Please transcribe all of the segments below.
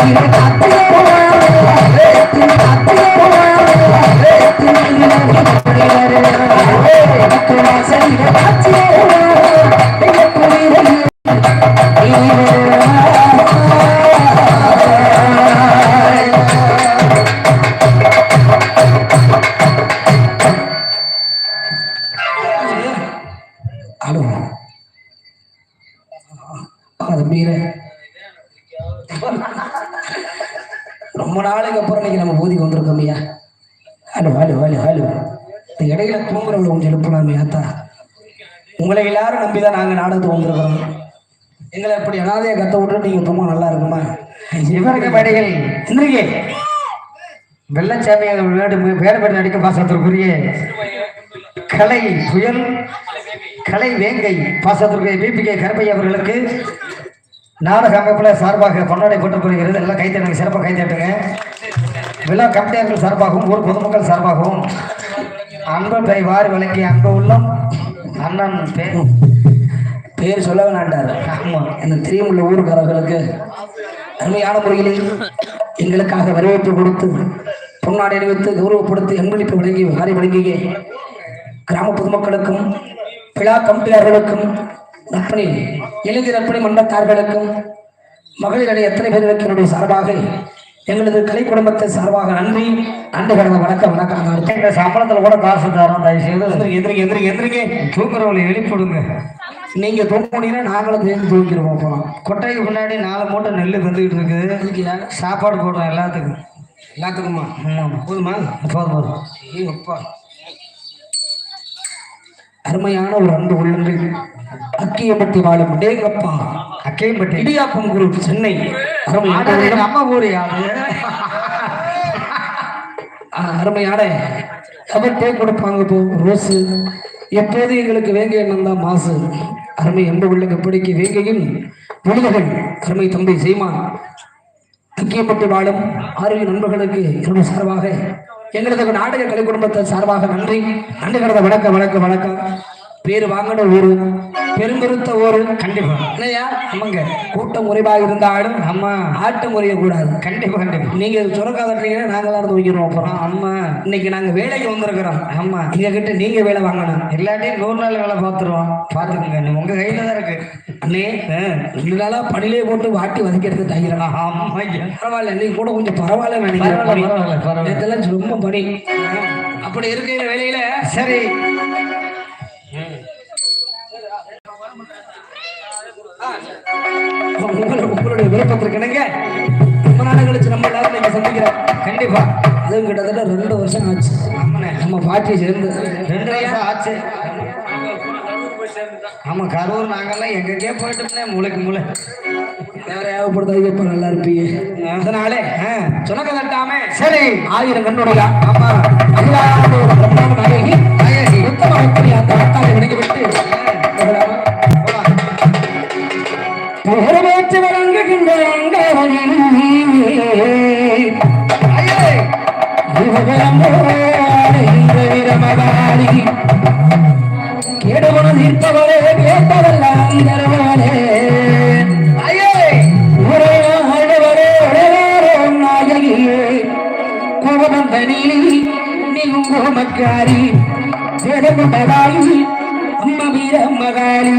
I'm அது ரொம்ப நாளைக்கு அப்புறம் இன்னைக்கு நம்ம ஊதி கொண்டிருக்கோம் ஐயா. Hello hello hello hello. இந்த இடையில தூங்குறவங்களை கொஞ்சம் எழுப்பலாம் ஐயாத்தா உங்களை எல்லாரும் நம்பி தான் நாங்கள் நாடகத்துக்கு வந்திருக்கிறோம். எங்களை எப்படி அனாதையை கத்த விட்டு நீங்கள் தூங்க நல்லா இருக்குமா? இவருக்கு மேடைகள் இந்திரிகே வெள்ளச்சாமி வேறு பேர் நடிக்க பாசத்திற்குரிய கலை புயல் கலை வேங்கை பாசத்திற்குரிய பிபிகே கருப்பை அவர்களுக்கு நாடக அமைப்பில் சார்பாக பொன்னாடை போட்டப்படுகிறது எல்லாம் கைத்தட்டுங்க சிறப்பாக கைத்தட்டுங்க விழா கமிட்டியாளர்கள் சார்பாகவும் ஊர் பொதுமக்கள் சார்பாகவும் அன்பை வாரி விளக்கி அன்பு உள்ளம் அண்ணன் பேர் பேர் சொல்ல வேணாண்டார் ஆமாம் இந்த தெரியுமுள்ள ஊருக்காரர்களுக்கு அருமையான முறையில் எங்களுக்காக வரவேற்பு கொடுத்து பொன்னாடை அணிவித்து கௌரவப்படுத்தி அன்பளிப்பு வழங்கி வாரி வழங்கிய கிராம பொதுமக்களுக்கும் விழா கமிட்டியாளர்களுக்கும் நற்பணி எழுதி நற்பணி மன்றத்தார்களுக்கும் மகளிர் அணி எத்தனை என்னுடைய சார்பாக எங்களது கலை குடும்பத்தை சார்பாக நன்றி நன்றி கடந்த வணக்கம் வணக்கம். எங்க சம்பளத்தில் கூட காசு தரோம் தயவு செய்து எந்திரிங்க எந்திரிங்க எந்திரிங்க. தூக்குறவங்களை எழுப்பிடுங்க நீங்க தூங்கினீங்கன்னா நாங்களும் சேர்ந்து தூக்கிடுவோம் அப்புறம் கொட்டைக்கு முன்னாடி நாலு மூட்டை நெல் வந்துகிட்டு இருக்குது. சாப்பாடு போடுறோம் எல்லாத்துக்கும். எல்லாத்துக்குமா? போதுமா? போதும் போதும். ஐயோ, அப்பா. அருமையான ஒரு அன்பு உள்ளங்கள். அக்கியம்பட்டி வாழும். டேங்கப்பா அக்கையம்பட்டி இடியாப்பம் குரூப் சென்னை. நம்ம ஊர் அருமையான அவர் டே கொடுப்பாங்க இப்போ ரோஸு. எப்போது எங்களுக்கு வேங்கை எண்ணம் தான் மாசு. அருமை அன்பு உள்ளங்க பிடிக்க வேங்கையின் முழுதகள் அருமை தம்பி சீமான் அக்கியப்பட்டு வாழும் ஆரோக்கிய நண்பர்களுக்கு என்னுடைய சார்பாக எங்களது நாடக கலை குடும்பத்தை சார்பாக நன்றி. நன்றி கடந்த வணக்கம் வணக்கம் வணக்கம். பேர் வாங்கின ஊரு. பெரும்பெருத்த ஊரு கண்டிப்பா. இல்லையா ஆமாங்க கூட்டம் குறைவாக இருந்தாலும் ஆமா ஆட்டம் குறைய கூடாது. கண்டிப்பா கண்டிப்பா. நீங்க சுரக்காதீங்கன்னா நாங்களாம் இருந்து வைக்கிறோம் அப்புறம் ஆமா இன்னைக்கு நாங்க வேலைக்கு வந்திருக்கிறோம். ஆமா எங்க கிட்ட நீங்க வேலை வாங்கணும். எல்லாத்தையும் நூறு நாள் வேலை பார்த்துருவோம். பார்த்துக்குங்க நீ உங்க கையில தான் இருக்கு. அண்ணே நாளா பணிலே போட்டு வாட்டி வதக்கிறது தைக்கிறேன் ஆமா. பரவாயில்ல நீ கூட கொஞ்சம் பரவாயில்ல நினைக்கிறேன். ரொம்ப பணி அப்படி இருக்கிற வேலையில? சரி. உங்களை உங்களுடைய விருப்பத்திற்கு இணங்க ரொம்ப நாள் கழிச்சு நம்ம எல்லாரும் நீங்க சந்திக்கிறோம். கண்டிப்பா. அதுவும் கிட்டத்தட்ட ரெண்டு வருஷம் ஆச்சு. நம்ம பாட்டி சேர்ந்து. ரெண்டு வருஷம் ஆச்சு. ஆமா கரூர் நாங்கெல்லாம் எங்கெங்கே போயிட்டோம்னே மூளைக்கு மூளை. வேற ஏகப்படுத்தாது இப்ப நல்லா இருப்பீங்க? அதனாலே சொன்னக்க தட்டாம சரி. ஆயிரம் கண்ணுடைய? ஆமா. அகிலாண்ட நாயகி. கேடுகுண தீர்த்தவளே கேட்டவெல்லாம் தருவாளே ஐயே! ஒரே ஆண்டவரே உடையாரோ நாயகியே கோபந்தனி நீயும் கோமக்காரி வேதமுட்டதாயி அம்ம வீர மகாளி.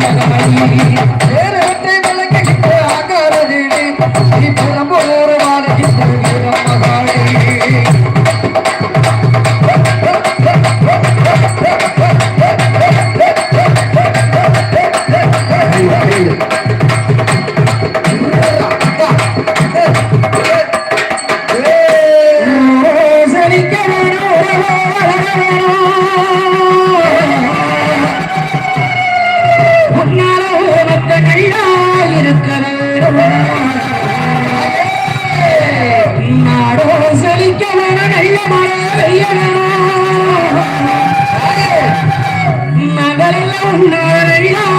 பேரு விட்டு விளக்கிட்டு ஆகாரதினி Maria.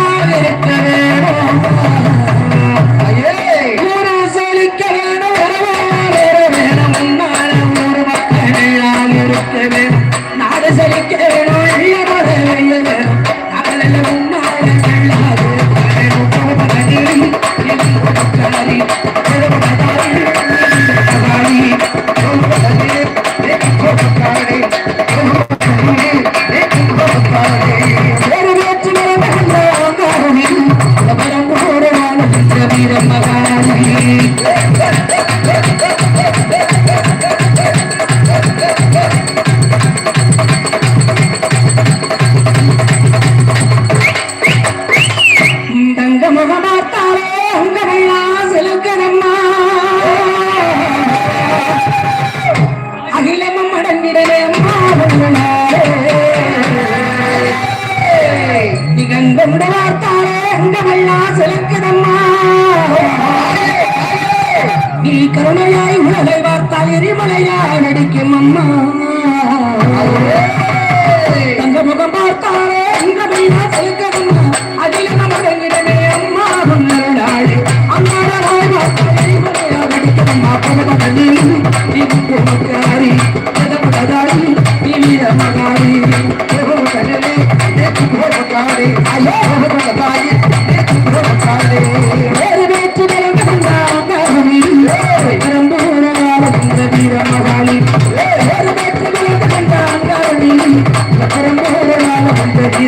கண்டு பார்த்தாலே அங்கமெல்லாம் சிலக்குதம்மா. நீ கருணையாய் உலகை பார்த்தால் எரிமலையாய் நடிக்கும் அம்மா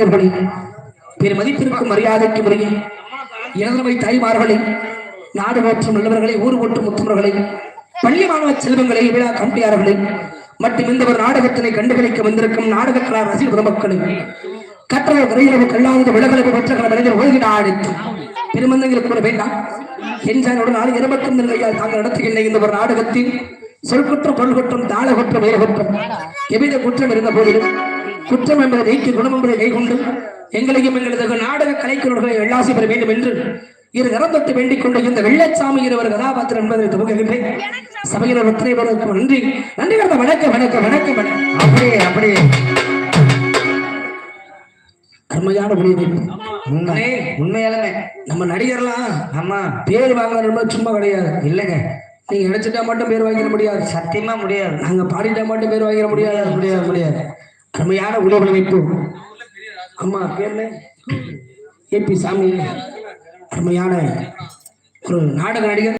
பேரன்பு சார்ந்த மதிப்பிற்கும் மரியாதைக்கு முறையில் இளந்தமை தாய்மார்களை நாடு போற்றும் நல்லவர்களே ஊர் ஒட்டு முத்தவர்களை பள்ளி மாணவ செல்வங்களை விழா கம்பியார்களை மற்றும் இந்த ஒரு நாடகத்தினை கண்டுகளிக்க வந்திருக்கும் நாடக கலா ரசிக பெருமக்களே கற்றவர் விரைவு கல்லாத விலகலவு பெற்ற மனிதர் ஓய்வு அழைத்து பெருமந்தங்களுக்கு கூட வேண்டாம். என்றாரோடு நாலு இருபத்தி கையால் தாங்கள் நடத்துகின்ற இந்த ஒரு நாடகத்தில் சொல் குற்றம் பொருள் குற்றம் தாள குற்றம் வேறு குற்றம் எவ்வித குற்றம் இருந்த போதிலும் குற்றம் என்பதை நீக்கி குணம் என்பதை கைகொண்டு எங்களையும் எங்களது நாடக கலைக்குறவர்களை வெள்ளாசி பெற வேண்டும் என்று இரு கரந்தொட்டு வேண்டிக் கொண்டு இந்த வெள்ளச்சாமி இருவர் கதாபாத்திரம் என்பதை துவங்குகின்றேன். சபையில் ஒற்றை பேருக்கு நன்றி. நன்றி கடந்த வணக்கம் வணக்கம் வணக்கம் அப்படியே அப்படியே. அருமையான உண்மை உண்மையாலுமே. நம்ம நடிகர்லாம் ஆமா. பேர் வாங்கணும் சும்மா கிடையாது. இல்லைங்க. நீங்க நினைச்சிட்டா மட்டும் பேர் வாங்கிட முடியாது. சத்தியமா முடியாது. நாங்க பாடிட்டா மட்டும் பேர் வாங்கிட முடியாது முடியாது முடியாது. அருமையான உலக அமைப்பு அம்மா பேர்ல ஏ பி சாமி. அருமையான ஒரு நாடக நடிகர்.